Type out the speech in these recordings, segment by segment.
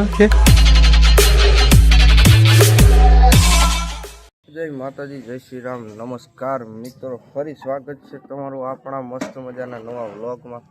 જય માતાજી જય શ્રી રામ. નમસ્કાર મિત્રો ફરી સ્વાગત છે તમારું આપણા મસ્ત મજાના નવા વ્લોગમાં.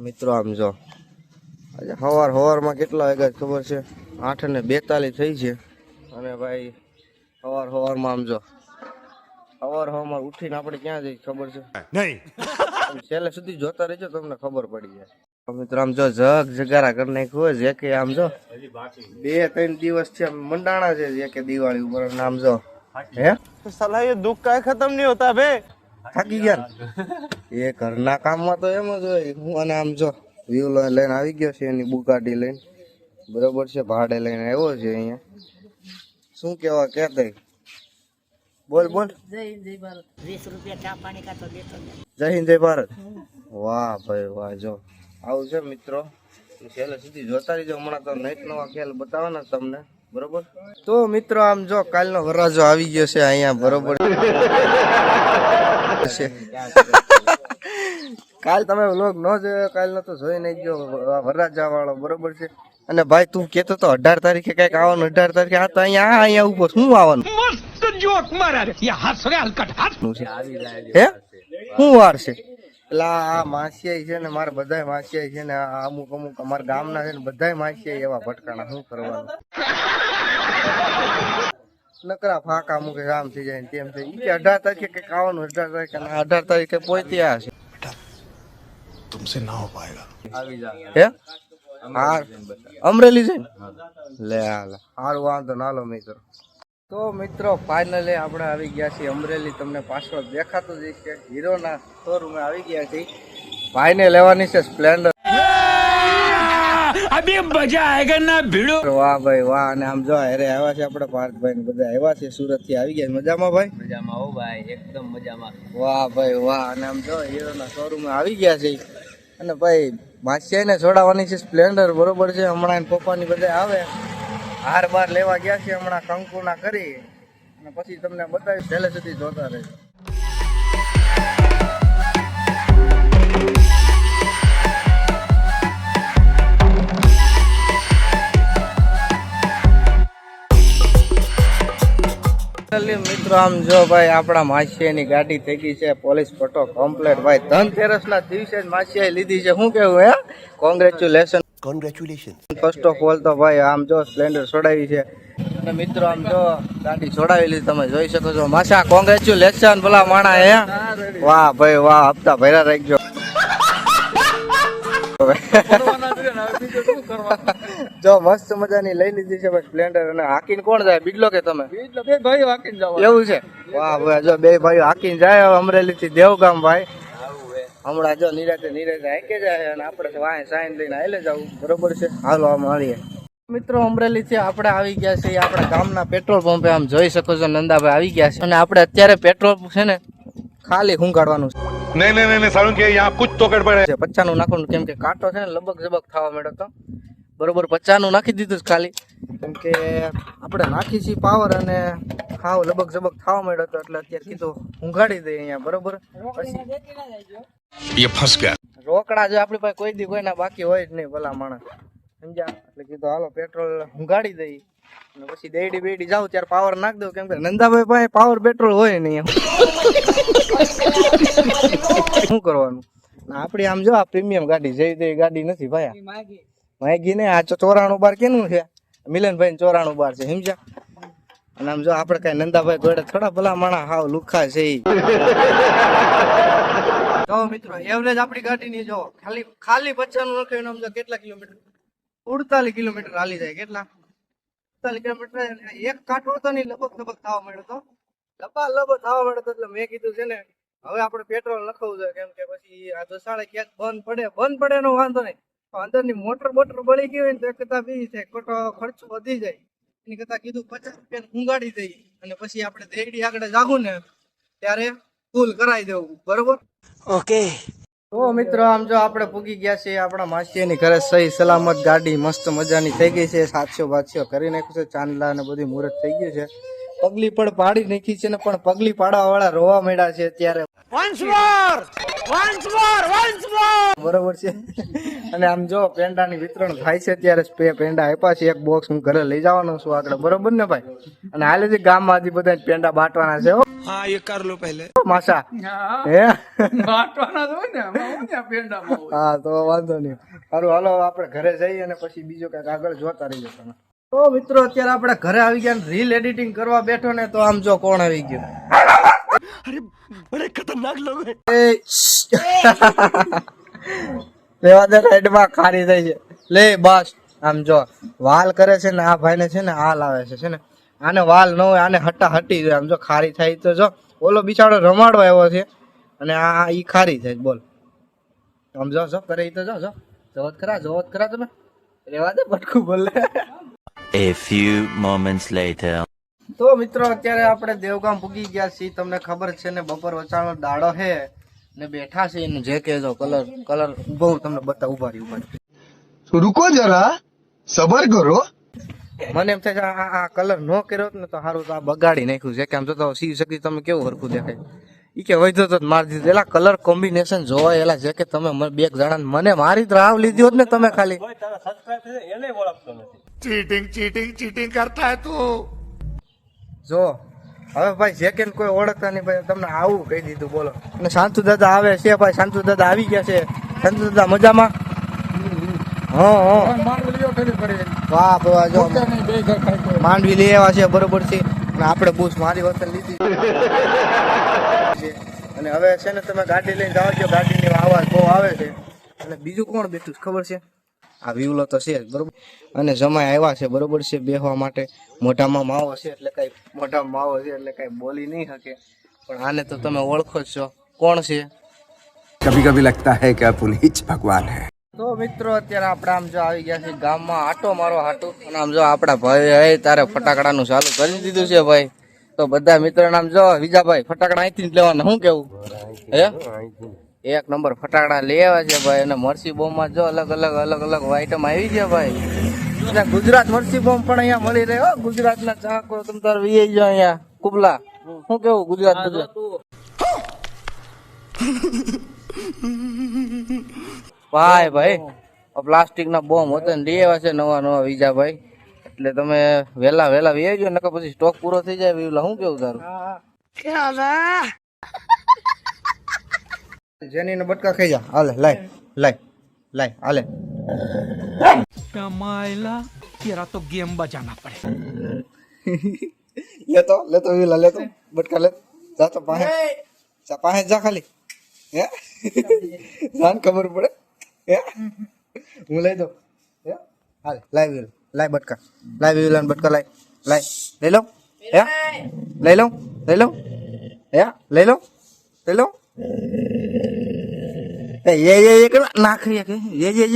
મિત્રો આમ જો આજે સવાર સવારમાં કેટલા વાગ્યા ખબર છે? આઠ ને બેતાલીસ થઈ છે. અને ભાઈ સવાર સવારમાં આમ જો સવાર સવારમાં ઉઠીને આપણે ક્યાં જઈ ખબર છે? નહીં. છેલ્લે સુધી જોતા રહેજો તમને ખબર પડી જાય. મિત્રો જો જગ જગારા કરી હોય જે કે આમ જો બે ત્રણ દિવસથી મંડાણા છે જે કે દિવાળી ઉપર નામ જો. હે? સલાહ એ દુઃખ કાંઈ ખતમ નહીં હોતા બે થાકી ગયા એ ઘરના કામમાં તો એમ જ હોય હું અને આમ જો વ્યૂ લઈને આવી ગયો છે એની બુગાડી લઈને. બરોબર છે ભાડે લઈને આવ્યો છે અહીંયા. શું કેવા કે તઈ બોલ બોલ. જય હિન્દ જય ભારત. વીસ રૂપિયા ચા પાણી કા જય હિન્દ જય ભારત. વાહ ભાઈ વાહ જો. આવું છે મિત્રો. છેલ્લે સુધી જોતા રહીજો. હમણાં તો નઈટ નવા ખેલ બતાવવાના તમને. બરોબર? તો મિત્રો આમ જો કાલનો વરરાજો આવી ગયો છે અહીંયા બરોબર? કાલ તમે લોક ન જોયો કાલનો તો જોઈ નહીં ગયો વરરાજા વાળો બરોબર છે? અને ભાઈ તું કેતો તો અઢાર તારીખે કંઈક આવવાનું અઢાર તારીખે? આ તો અહીંયા અહીંયા ઊભો શું આવવાનું? મસ્ત જોક મારા હે? શું વાર છે? પેલા આ માસિયા છે ને મારા બધા માસિયા છે ને અમુક અમુક અમારા ગામના છે ને બધા માસિયા એવા ભટકાણા શું કરવાનું? નકરા ફાંકા અમુક આમ થઈ જાય તેમ થઈ જાય. અઢાર તારીખે કંઈક ખાવાનું અઢાર તારીખે અઢાર તારીખે પહોંચી આ છે તુમસે ના હો પાએગા આવી જા. હે? અમરેલી જઈને લે હાલ હારું વાંધો નાલો મિત્રો. તો મિત્રો ફાઇનલી આપણે આવી ગયા છીએ અમરેલી. તમને પાછળ દેખાતું જ છે હીરોના શોરૂમે આવી ગયા છીએ. ભાઈને લેવાની છે સ્પ્લેન્ડર વાહ ભાઈ વાહ. અને આમ જો અરે આવ્યા છે આપણે પાર્થભાઈ ને બધા આવ્યા છે સુરત આવી ગયા મજામાં ભાઈ? મજામાં હો ભાઈ. એકદમ મજામાં. વાહ ભાઈ વાહ. અને આમ જો હીરોના શોરૂમે આવી ગયા છે. અને ભાઈ માસિયાને છોડાવવાની છે સ્પ્લેન્ડર બરોબર છે? હમણાં પપ્પાની બધા આવે. હાર બાર લેવા ગયા છે હમણાં કંકુના કરી. અને પછી તમને બતાવી પહેલે સુધી જોતા રહેજો. મિત્રો, આમ જો ભાઈ, આપણા માસિયાની ગાડી થઈ ગઈ છે, પોલીસ પટો કમ્પ્લેટ ભાઈ ધનતેરસ ના દિવસે જ લીધી છે. શું કેવું હે? Congratulation congratulation first of all તો ભાઈ આમ જો સ્પ્લેન્ડર છોડાવી છે. અને મિત્રો આમ જો ગાડી છોડાવેલી તમે જોઈ શકો છો. માસા કોંગ્રેચ્યુલેશન ભલા માણા હે. વાહ ભાઈ વાહ હપ્તા ભર્યા રાખજો. જો મસ્ત મજાની લઈ લીધી છે ભાઈ સ્પ્લેન્ડર અને હાકીને કોણ જાય? બીજલો કે તમે? બે ભાઈ હાકીને જાવ એવું છે? વાહ ભાઈ જો બે ભાઈ હાકીને જાય અમરેલી થી દેવગામ ભાઈ. હમણાં જો નિરાતે નિરાતે હાકે જાય અને આપણે વાય સાઈન લઈને હાલે જવું. બરોબર છે? હાલો આમ હાલીએ. મિત્રો અમરેલી થી આપણે આવી ગયા છે આપણા ગામના પેટ્રોલ પંપે. આમ જોઈ શકો છો નંદાભાઈ આવી ગયા છે. અને આપણે અત્યારે પેટ્રોલ છે ને ખાલી હું કાઢવાનું છે. નહીં નહીં નહીં સારું કે અહીંયા કુછ તો પડે છે પચ્ચાનું નાખવાનું કેમ કે કાંટો છે ને લબક જબક થવા માંડ્યો તો. બરોબર પચ્ચાનું નાખી દીધું છે ખાલી. કેમ કે આપણે નાખી છીએ પાવર અને ખાવ લબક જબક થવા માંડ્યો તો એટલે અત્યારે કીધું ઊંઘાડી દઈએ અહીંયા બરોબર? પછી રોકડા જો આપણી પાસે કોઈ દી કોઈના બાકી હોય જ નહીં ભલા માણસ. સમજ્યા? એટલે કીધું, હાલો પેટ્રોલ હુંગાડી દઈ. અને પછી દેડી બેડી જાઉં ત્યારે પાવર નાખ દઉં, કેમ કે નંદાભાઈ પાસે પાવર પેટ્રોલ હોય નહીં શું કરવાનું? આપડી આમ જો આ પ્રીમિયમ ગાડી જઈ તે ગાડી નથી ભાઈ માગી ને આ ચોરાણું બાર કેનું છે? મિલનભાઈ ને ચોરાણું બાર છે, સમજ્યા? અને આમ જો આપણે કઈ નંદાભાઈ ગોડે થોડા ભલા માણા હાવ લુખા છે જો મિત્રો એવરેજ આપણી ગાડીની જો ખાલી ખાલી પચાનું નાખ્યું આમ જો કેટલા કિલોમીટર? ઉડતાલીસ કિલોમીટર હાલી જાય, કેટલા? ઉડતાલીસ કિલોમીટર એક કાંઠો તો નહીં લગભગ લગભગ થવા મળ્યો તો? લબા લબો થવા મળ્યો તો એટલે મેં કીધું છે ને, હવે આપણે પેટ્રોલ નખવું જોઈએ, કેમ કે પછી આ દસાડે ક્યાંક બંધ પડે બંધ પડે એનો વાંધો નહીં. અંદરની મોટર બોટર બળી ગઈ હોય ને તો કરતા બી છે ખોટો ખર્ચો વધી જાય. એની કરતા કીધું પચાસ રૂપિયા ઊંઘાડી દઈ અને પછી આપણે દેડી આગળ જાગું ને, ત્યારે ફૂલ કરાવી દેવું. બરોબર? ओके તો મિત્રો આમ જો આપણે પૂગી ગયા છીએ આપણા માસીની ઘરે સહી સલામત ગાડી મસ્ત મજાની થઈ ગઈ છે સાતસો બાતસો કરી નાખ્યું છે ચાંદલા ને બધી મુહૂર્ત થઈ ગયું છે. પગલી પણ પાડી નાખી છે ને પણ પગલી પાડવા વાળા રોવા મળ્યા છે અત્યારે. બરોબર છે. અને આમ જો પેંડાની વિતરણ થાય છે ત્યારે સ્પે પેંડા આપ્યા છે એક બોક્સ હું ઘરે લઈ જવાનો છું આગળ. બરોબર ને ભાઈ? અને હાલે જે ગામમાં હજી બધા પેંડા બાંટવાના છે હો. हाँ ये कर लो पहले માસા હે બાટવાના જ હોય ને એમાં હું ત્યાં પેંડામાં હોય હા તો વાંધો નહીં સારું હાલો આપણે ઘરે જઈએ અને પછી બીજો કઈક આગળ જોતા રહીએ તમે તો મિત્રો અત્યારે આપણે ઘરે આવી ગયા રીલ એડિટિંગ કરવા બેઠો ને તો આમ જો કોણ આવી ગયું बड़े खतरनाक लोग हैं એ લેવા દે સાઈડમાં ખારી થઈ છે લે બસ આમ જો વાલ કરે છે ને આ ભાઈને છે ને હાલ આવે છે છે ને આને વાલ ન હોય આને હટા હટી જાય. આમ જો ખારી થાય તો જો ઓલો બિચારો રમાડો આવ્યો છે અને આ ઈ ખારી થાય બોલ. આમ જો જો કરે તો જો જો. જોત ખરા જોત ખરા તમે. રેવા દે બટકું બોલે. A few moments later. તો મિત્રો અત્યારે આપણે દેવગામ પૂગી ગયા છીએ. તમને ખબર છે ને બપોર વચાણો દાડો છે ને બેઠા છે એનું જે કહેજો કલર કલર બહુ તમને બતા ઊભા રહી ઊભા તો રૂકો જરા સબર કરો. મને એમ થાય આ આ કલર નો કર્યો ને તો સારું તો આ બગાડી નાખ્યું છે. કે આમ જોતો સી શક્તિ તમે કેવું હરખું દેખાય? ઈ કે વૈધો તો મારી દીધું. એલા કલર કોમ્બિનેશન જોવા એલા જે કે તમે બે જણા મને મારી રાવ લીધી હોત ને તમે ખાલી. ચીટિંગ ચીટિંગ ચીટિંગ કરતા હે તું. જો હવે ભાઈ સેકન્ડ કોઈ ઓળખતા નહીં ભાઈ તમને આવું કહી દીધું બોલો. અને શાંતુ દાદા આવે છે ભાઈ. શાંતુ દાદા આવી ગયા છે. શાંતુ દાદા મજામાં? માંડવી લઈ આવ્યા છે બરોબર છે. અને આપણે બુશ મારી વખત લીધી. અને હવે છે ને તમે ગાડી લઈને જાઓ છો ગાડીની આવાજ બહુ આવે છે. અને બીજું કોણ બેઠું ખબર છે? આ વિવલો તો છે બરોબર. અને જમાય આવ્યા છે બરોબર છે બેહવા માટે. મોટામાં માવો છે એટલે કઈ મોઢામાં માવો છે એટલે કઈ બોલી નહીં શકે. પણ આને તો તમે ઓળખો જ છો. કોણ છે? કભી કભી લગતા હૈ કે પુનીચ ભગવાન હૈ તો મિત્રો અત્યારે આપણે આમ જો આવી ગયા છે ગામમાં. આટો મારો હાટો. અને આમ જો આપણા ભાઈ હે તારે ફટાકડાનું ચાલુ કરી દીધું છે ભાઈ. તો બધા મિત્રો નામ જો ભાઈ ફટાકડા અહીંથી જ લેવાના. શું કેવું? હે? એક નંબર ફટાકડા લેવા છે ભાઈ. અને મરસી બોમમાં જો અલગ અલગ અલગ અલગ આઈટમ આવી છે ભાઈ. અને ગુજરાત મરસી બોમ્બ પણ અહીંયા મળી રહે. હો ગુજરાતના ચાહકો તમે તાર વી જો અહીંયા. કુબલા શું કેવું ગુજરાત ગુજરાત? ભાઈ ભાઈ. પ્લાસ્ટિક ના બોમ્બ હતા ને લઈ આવ્યા છે નવા નવા બીજા ભાઈ. એટલે તમે વેલા વેલા વેજો નકર પછી સ્ટોક પૂરો થઈ જાય વિવલા શું કેવું તારું? જેની ને બટકા ખાઈ જા. હાલે લાય લાય લાય હાલે. કમાયલા તેરા તો ગેમ બજાના પડે. લેતો લેતો લે લેતો. બટકા લે. જા તો પાહે. જા પાહે જા ખાલી. હે? જાન ખબર પડે. હું લઈ દઉં હાલ લાઈવ વ્હીલ લાઈ બટકા લાઈવ વ્હીલ અને બટકા લાઈ લાઈ લઈ લઉં હે લઈ લઉં લઈ લઉં હે લઈ લઉં લઈ લઉં એ એ એ એ નાખ એ એ એ એ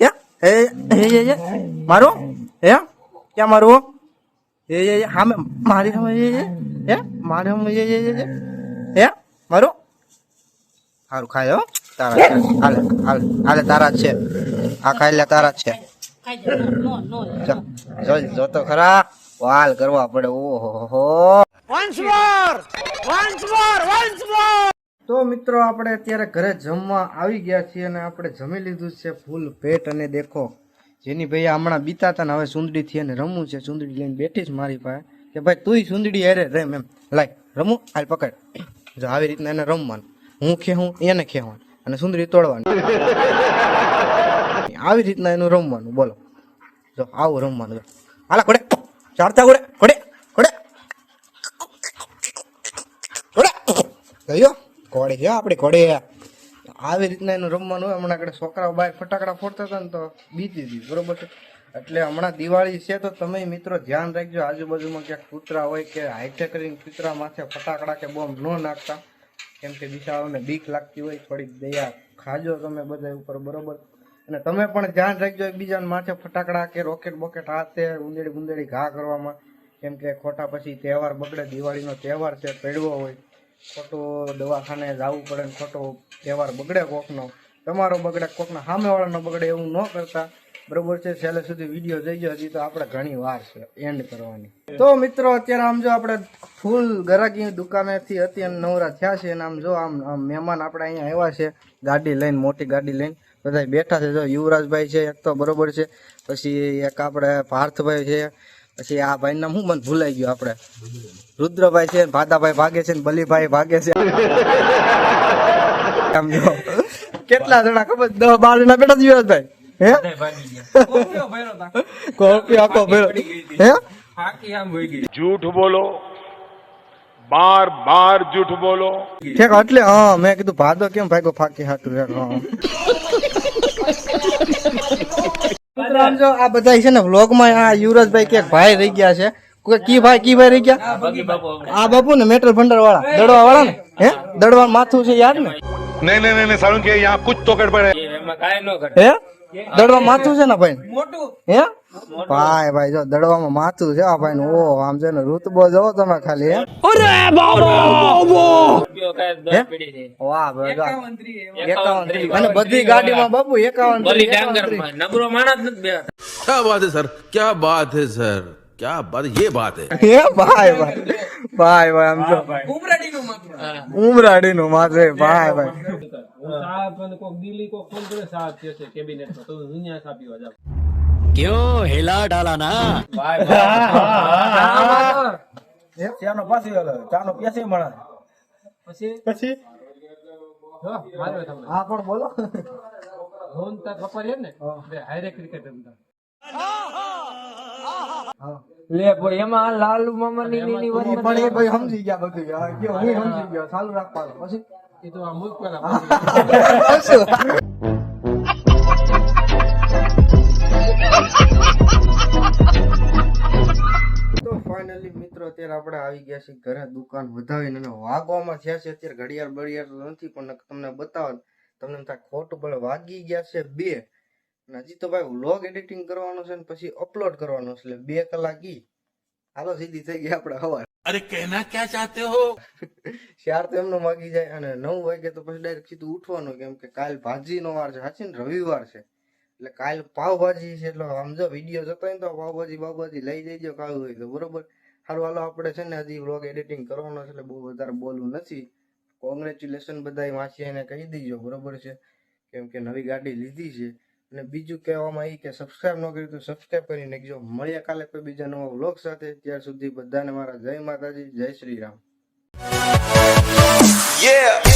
એ એ એ એ મારું હે ક્યાં મારું એ એ એ હા મારી હમ એ એ હે મારે હમ એ એ એ હે મારું સારું ખાય હો તારા છે. હાલે હાલે હાલે તારા છે. આ ખાઈ લે તારા છે. ખાઈ જાઓ. નો નો જો જો જો તો ખરા. વાલ કરવા પડે. ઓહો હો તો મિત્રો આપણે અત્યારે ઘરે જમવા આવી ગયા છીએ અને આપણે જમી લીધું છે ફૂલ પેટ. અને દેખો જેની ભાઈ હમણાં બીતા હતા ને હવે સુંદડી થી અને રમવું છે. સુંદડી લઈને બેઠી જ મારી પાસે. કે ભાઈ તુંય સુંદડી અરે રેમ એમ. લાય રમું? હાલ પકડ. જો આવી રીતના એને રમવાનું. હું ખેહું એને ખેવાનું અને સુંદરી તોડવાની. આવી રીતના એનું રમવાનું, બોલો. જો, આવું રમવાનું. જો હાલા, ઘોડે. ચાડતા ઘોડે ઘોડે ઘોડે. ઘોડે. ગયો. ઘોડે છે આપણે, ઘોડે. આવી રીતના એનું રમવાનું હોય. હમણાં આગળ છોકરાઓ બહાર ફટાકડા ફોડતા હતા ને તો બીજી હતી બરોબર છે? એટલે હમણાં દિવાળી છે તો તમે મિત્રો ધ્યાન રાખજો. આજુબાજુમાં ક્યાંક કૂતરા હોય કે હાઈટે કરીને કૂતરા માથે ફટાકડા કે બોમ્બ ન નાખતા. કેમ કે બિચારાઓને બીક લાગતી હોય, થોડીક દયા ખાજો તમે બધા ઉપર, બરોબર? અને તમે પણ ધ્યાન રાખજો એકબીજાને માથે ફટાકડા કે રોકેટ બોકેટ હાથે ઉંદેડી ગુંદેડી ઘા કરવામાં. કેમ કે ખોટા પછી તહેવાર બગડે, દિવાળીનો તહેવાર છે, પડવો હોય, ખોટું દવાખાને જવું પડે ને ખોટો તહેવાર બગડે કોકનો. તમારો બગડે કોકના સામેવાળાનો બગડે એવું ન કરતા. બરોબર છે? છેલ્લે સુધી વીડિયો જઈ ગયો હજી તો આપણે ઘણી વાર છે એન્ડ કરવાની. તો મિત્રો અત્યારે આમ જો આપણે ફૂલ ગરાકી દુકાનેથી અત્યારે નવરા થયા છે અને આમ જો આમ આમ મહેમાન આપણે અહીંયા આવ્યા છે ગાડી લઈને મોટી ગાડી લઈને. બધા બેઠા છે જો યુવરાજભાઈ છે એક તો બરોબર છે. પછી એક આપણે પાર્થભાઈ છે પછી આ ભાઈ નામ શું મને ભૂલાઈ ગયું આપણે? રુદ્રભાઈ છે ભાદાભાઈ ભાગે છે ને બલીભાઈ ભાગે છે. આમ જો કેટલા જણા ખબર? દસ બાર જણા બેઠા દિવસભાઈ હે? કોપી આખો ભેરો હે? જૂઠ બોલો. બાર બાર જૂઠ બોલો. ઠીક એટલે હા મેં કીધું ભાદો કેમ ભાગ્યો? ફાકી હાટું જો આ બધા છે ને વ્લોગમાં આ યુવરાજભાઈ કે ભાઈ રહી ગયા છે. કી ભાઈ કી ભાઈ રહી ગયા? આ બાપુ ને મેટલ ભંડાર વાળા દડવા વાળા ને? હે? દડવા માથું છે યાદ ને? નહીં નહીં સારું કે યહાં કુછ તો ગડબડ પડે એમાં નો ગડબડ હે? દડવા માથું છે ને ભાઈ? મોટું? હે? ભાઈ ભાઈ જો દડવામાં માથું છે આ ભાઈ ઓ આમ છે ને રૂતબો જો તમે ખાલી હે? અરે બાબા ઓબો વાહ ભાઈ 51 અને બધી ગાડીમાં બાપુ 51 નબરો માણસ નથી બેઠા શું વાત છે સર? શું વાત છે સર? क्या बात ये बात है હે ભાઈ ભાઈ ભાઈ ભાઈ આમ જો ઉમરાડી નું માથે ભાઈ ભાઈ क्यों हिला डाला ना પછી હા પણ બોલો પણ એ ભાઈ સમજી ગયા બધું કે હું સમજી ગયો ચાલુ રાખવાનું. પછી? તો ફાઇનલી મિત્રો અત્યારે આપણે આવી ગયા છીએ ઘરે દુકાન વધાવીને અને વાગવામાં થયા છે. અત્યારે ઘડિયાળ બળિયાળ નથી પણ તમને બતાવો તમને ખોટું પડે વાગી ગયા છે બે. હજી તો ભાઈ વ્લોગ એડિટિંગ કરવાનો છે ને પછી અપલોડ કરવાનો છે એટલે બે કલાક ઈ હાલો સીધી થઈ ગઈ આપણે હવાર. અરે કહેના ક્યાં ચાહતે હો? શ્યાર તો એમનો માગી જાય અને નવ વાગે તો પછી ડાયરેક્ટ સીધું ઉઠવાનું કેમ કે કાલ ભાજીનો વાર છે સાચી ને? રવિવાર છે. એટલે કાલ પાવભાજી છે એટલે સમજો જો વીડિયો જતો હોય તો પાવભાજી પાવભાજી લઈ જઈજો કાલ હોય તો બરોબર? સારું હાલો આપણે છે ને હજી વ્લોગ એડિટિંગ કરવાનો છે એટલે બહુ વધારે બોલવું નથી. કોંગ્રેચ્યુલેશન બધા વાંચીને કહી દીજો બરોબર છે? કેમ કે નવી ગાડી લીધી છે. અને બીજું કહેવામાં એ કે સબસ્ક્રાઇબ ન કર્યું તો સબસ્ક્રાઇબ કરી નાખજો મળ્યા કાલે કોઈ બીજા નવા વ્લોગ સાથે. ત્યાર સુધી બધાને મારા જય માતાજી, જય શ્રી રામ. Yeah.